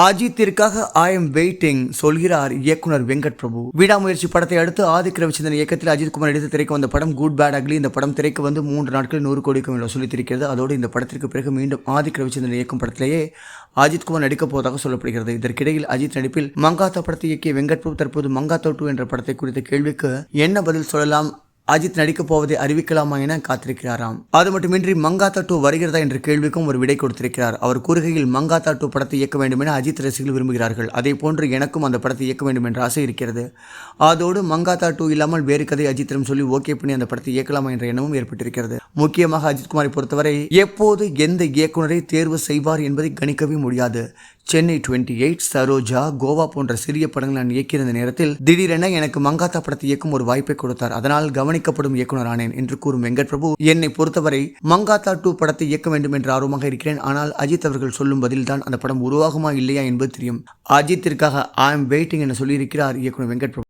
அஜித்திற்காக I am waiting சொல்கிறார் இயக்குனர் வெங்கட் பிரபு விடாமுயற்சி படத்தை அடுத்து ஆதிக் ரவிச்சந்திரன் இயக்கத்தில் அஜித் குமார் நடித்து திரைக்கு வந்த படம் குட் பேட் அக்லி இந்த படம் திரைக்கு வந்து மூன்று நாட்களில் நூறு கோடிக்கும் மேல் வசூலித்திருக்கிறது அதோடு இந்த படத்திற்கு பிறகு மீண்டும் ஆதிக் ரவிச்சந்திரன் இயக்கும் படத்திலேயே அஜித் குமார் நடிக்கப் போவதாக சொல்லப்படுகிறது. இதற்கிடையில் அஜித் நடிப்பில் மங்காத்தா படத்தை இயக்கிய வெங்கட் பிரபு தற்போது மங்காத்தா டூ என்ற படத்தை குறித்த கேள்விக்கு என்ன பதில் சொல்லலாம் அஜித் நடிக்கப் போவதை அறிவிக்கலாமா என காத்திருக்கிறாராம். அது மட்டுமின்றி மங்காத்தா டூ வருகிறதா என்ற கேள்விக்கும் ஒரு விடை கொடுத்திருக்கிறார். அவர் கூறுகையில் மங்காத்தா டூ படத்தை இயக்க வேண்டும் என அஜித் ரசிகர்கள் விரும்புகிறார்கள். அதே போன்று எனக்கும் அந்த படத்தை இயக்க வேண்டும் என்ற ஆசை இருக்கிறது. அதோடு மங்காத்தா டூ இல்லாமல் வேறு கதை அஜித்திடம் சொல்லி ஓகே பண்ணி அந்த படத்தை இயக்கலாமா என்ற எண்ணமும் ஏற்பட்டிருக்கிறது. முக்கியமாக அஜித் குமாரை பொறுத்தவரை எப்போது எந்த இயக்குனரை தேர்வு செய்வார் என்பதை கணிக்கவே முடியாது. சென்னை டுவெண்ட்டி எயிட் சரோஜா கோவா போன்ற சிறிய படங்கள் நான் இயக்கியிருந்த நேரத்தில் திடீரென எனக்கு மங்காத்தா படத்தை இயக்கும் ஒரு வாய்ப்பை கொடுத்தார். அதனால் கவனிக்கப்படும் இயக்குனர் ஆனேன் என்று கூறும் வெங்கட் பிரபு என்னை பொறுத்தவரை மங்காத்தா டூ படத்தை இயக்க வேண்டும் என்று ஆர்வமாக இருக்கிறேன். ஆனால் அஜித் அவர்கள் சொல்லும் பதில்தான் அந்த படம் உருவாகுமா இல்லையா என்பது தெரியும். அஜித்திற்காக ஐ எம் வெயிட்டிங் என சொல்லியிருக்கிறார் இயக்குனர் வெங்கட் பிரபு